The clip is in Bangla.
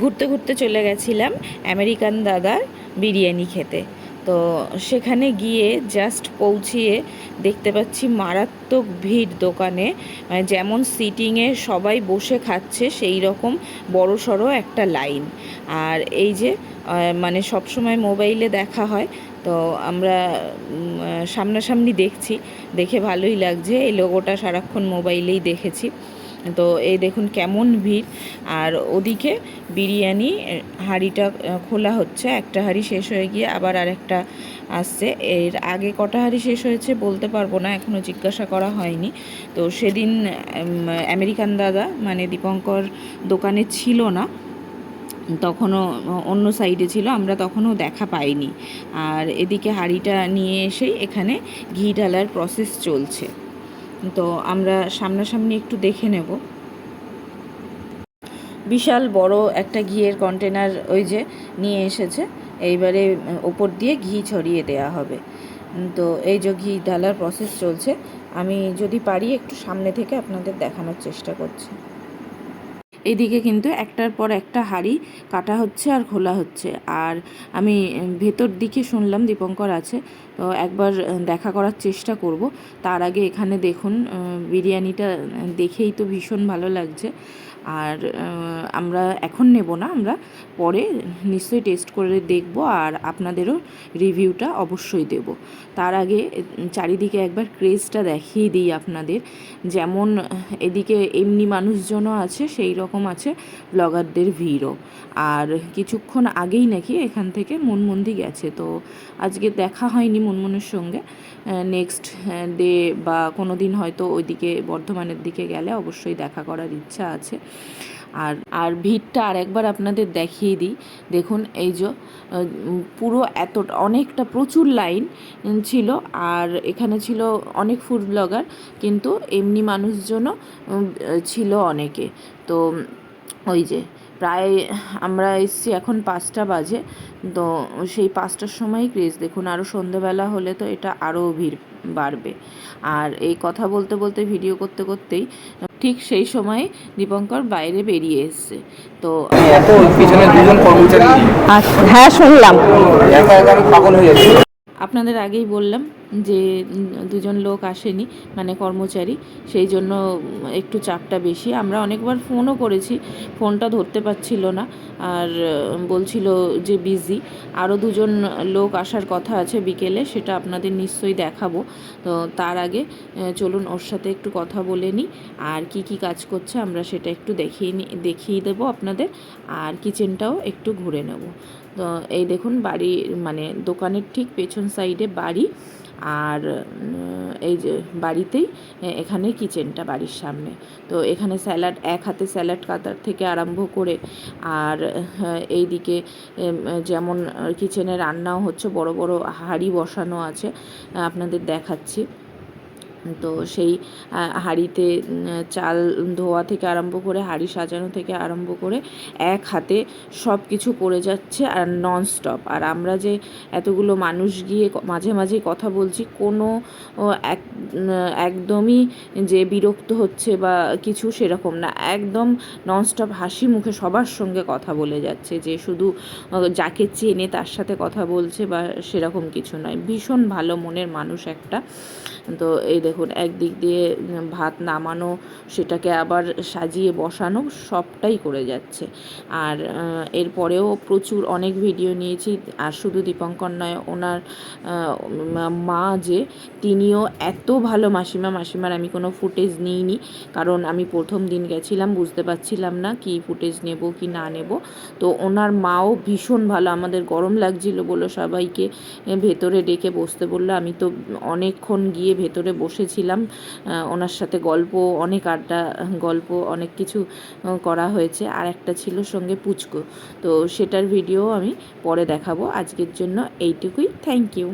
ঘুরতে ঘুরতে চলে গেছিলাম আমেরিকান দাদার বিরিয়ানি খেতে। তো সেখানে গিয়ে জাস্ট পৌঁছিয়ে দেখতে পাচ্ছি মারাত্মক ভিড় দোকানে। মানে যেমন সিটিংয়ে সবাই বসে খাচ্ছে, সেই রকম বড় সড়ো একটা লাইন আর এই যে মানে সবসময় মোবাইলে দেখা হয়, তো আমরা সামনাসামনি দেখছি। দেখে ভালোই লাগছে, এই লোগোটা সারাক্ষণ মোবাইলেই দেখেছি। তো এই দেখুন কেমন ভিড়। আর ওদিকে বিরিয়ানি, হাঁড়িটা খোলা হচ্ছে, একটা হাঁড়ি শেষ হয়ে গিয়ে আবার আরেকটা আসছে। এর আগে কটা হাঁড়ি শেষ হয়েছে বলতে পারব না এখনও জিজ্ঞাসা করা হয়নি। তো সেদিন আমেরিকান দাদা মানে দীপঙ্কর দোকানে ছিল না, তখনও অন্য সাইডে ছিল, আমরা তখনও দেখা পাইনি। আর এদিকে হাঁড়িটা নিয়ে এসেই এখানে ঘি ঢালার প্রসেস চলছে। তো আমরা সামনাসামনি একটু দেখে নেব। বিশাল বড় একটা ঘিয়ের কন্টেনার ওই যে নিয়ে এসেছে। এইবারে ওপর দিয়ে ঘি ছড়িয়ে দেয়া হবে। তো এই যে ঘি ঢালার প্রসেস চলছে। আমি যদি পারি একটু সামনে থেকে আপনাদের দেখানোর চেষ্টা করছি। এদিকে কিন্তু একটার পর একটা হাঁড়ি কাটা হচ্ছে আর খোলা হচ্ছে। আর আমি ভেতর দিকে শুনলাম দীপঙ্কর আছে, তো একবার দেখা করার চেষ্টা করব। তার আগে এখানে দেখুন বিরিয়ানিটা দেখেই তো ভীষণ ভালো লাগছে। আর আমরা এখন নেব না, আমরা পরে নিশ্চয়ই টেস্ট করে দেখব আর আপনাদেরও রিভিউটা অবশ্যই দেব। তার আগে চারিদিকে একবার ক্রেজটা দেখিয়ে দিই আপনাদের। যেমন এদিকে এমনি মানুষজনও আছে, সেই রকম আছে ব্লগারদের ভিড়ও। আর কিছুক্ষণ আগেই নাকি এখান থেকে মনমন্দি গেছে। তো আজকে দেখা হয়নি মনমনের সঙ্গে। নেক্সট ডে বা কোনো দিন হয়তো ওইদিকে বর্ধমানের দিকে গেলে অবশ্যই দেখা করার ইচ্ছা আছে। আর আর ভিড়টা আর একবার আপনাদের দেখিয়ে দিই। দেখুন, এই যে পুরো এত অনেকটা প্রচুর লাইন ছিল আর এখানে ছিল অনেক ফুড ব্লগার, কিন্তু এমনি মানুষজনও ছিল অনেকে। তো, ওই যে, প্রায় আমরা এসছি এখন পাঁচটা বাজে, তো সেই পাঁচটার সময়ই ক্রেজ দেখুন আরও সন্ধেবেলা হলে তো এটা আরও ভিড় বাড়বে। আর এই কথা বলতে বলতে ভিডিও করতে, করতেই ঠিক সেই সময়ে দীপঙ্কর বাইরে বেরিয়ে এসছে। তো এত পিছনে দুজন কর্মচারী। আচ্ছা হ্যাঁ শুনলাম। হয়ে আপনাদের আগেই বললাম যে দুজন লোক আসেনি মানে কর্মচারী, সেই জন্য একটু চাপটা বেশি। আমরা অনেকবার ফোনও করেছি, ফোনটা ধরতে পারছিল না। আর বলছিল যে বিজি। আরও দুজন লোক আসার কথা আছে বিকেলে, সেটা আপনাদের নিশ্চয়ই দেখাবো। তো তার আগে চলুন ওর সাথে একটু কথা বলে নিই। আর কি কি কাজ করছে, আমরা সেটা একটু দেখিয়ে দেখিয়ে দেবো আপনাদের। আর কিচেনটাও একটু ঘুরে নেব। তো এই দেখুন, বাড়ি মানে দোকানের ঠিক পেছন সাইডে বাড়ি। আর এই যে বাড়িতেই এখানে কিচেনটা বাড়ির সামনে। তো এখানে স্যালাড এক হাতে স্যালাড কাতার থেকে আরম্ভ করে আর হ্যাঁ, এইদিকে যেমন কিচেনে রান্নাও হচ্ছে বড় বড় হাঁড়ি বসানো আছে আপনাদের দেখাচ্ছি। তো সেই হাঁড়িতে চাল ধোয়া থেকে আরম্ভ করে হাঁড়ি সাজানো থেকে আরম্ভ করে এক হাতে সব কিছু করে যাচ্ছে আর নন স্টপ আর আমরা যে এতগুলো মানুষ গিয়ে মাঝে মাঝে কথা বলছি, কোনো এক একদমই যে বিরক্ত হচ্ছে বা কিছু সেরকম না। একদম ননস্টপ হাসি মুখে সবার সঙ্গে কথা বলে যাচ্ছে যে শুধু যাকে চেনে তার সাথে কথা বলছে বা সেরকম কিছু নয়। ভীষণ ভালো মনের মানুষ একটা। তো এই দেখুন একদিক দিয়ে ভাত নামানো, সেটাকে আবার সাজিয়ে বসানো, সবটাই করে যাচ্ছে। আর এরপরেও প্রচুর অনেক ভিডিও নিয়েছি। আর শুধু দীপঙ্কর নয়, ওনার মা যে, তিনিও এত ভালো মাসিমা, মাসিমার আমি কোনো ফুটেজ নিইনি। কারণ আমি প্রথম দিন গেছিলাম, বুঝতে পারছিলাম না কি ফুটেজ নেব, কি না নেব। তো ওনার মাও ভীষণ ভালো, আমাদের গরম লাগছিল বলে সবাইকে ভেতরে ডেকে বসতে বলল। আমি তো অনেকক্ষণ গিয়ে ভেতরে বসেছিলাম ওনার সাথে গল্প, অনেক আড্ডা, গল্প, অনেক কিছু করা হয়েছে। আর একটা ছিল সঙ্গে পুচকো। তো সেটার ভিডিও আমি পরে দেখাবো। আজকের জন্য এইটুকুই। Thank you